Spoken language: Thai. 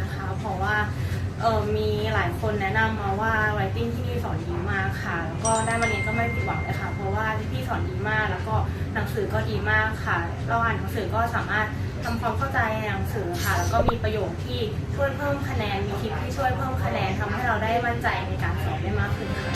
นะคะ เพราะว่าออมีหลายคนแนะนำมาว่า Writing ที่นี่สอนดีมากค่ะ แล้วก็ได้มาเรียนก็ไม่ผิดหวังเลยค่ะ เพราะว่าที่พี่สอนดีมาก แล้วก็หนังสือก็ดีมากค่ะ เราอ่านหนังสือก็สามารถทำความเข้าใจในหนังสือค่ะ แล้วก็มีประโยคที่ช่วยเพิ่มคะแนน มีคลิปที่ช่วยเพิ่มคะแนนทำให้เราได้มั่นใจในการสอบได้มากขึ้นค่ะ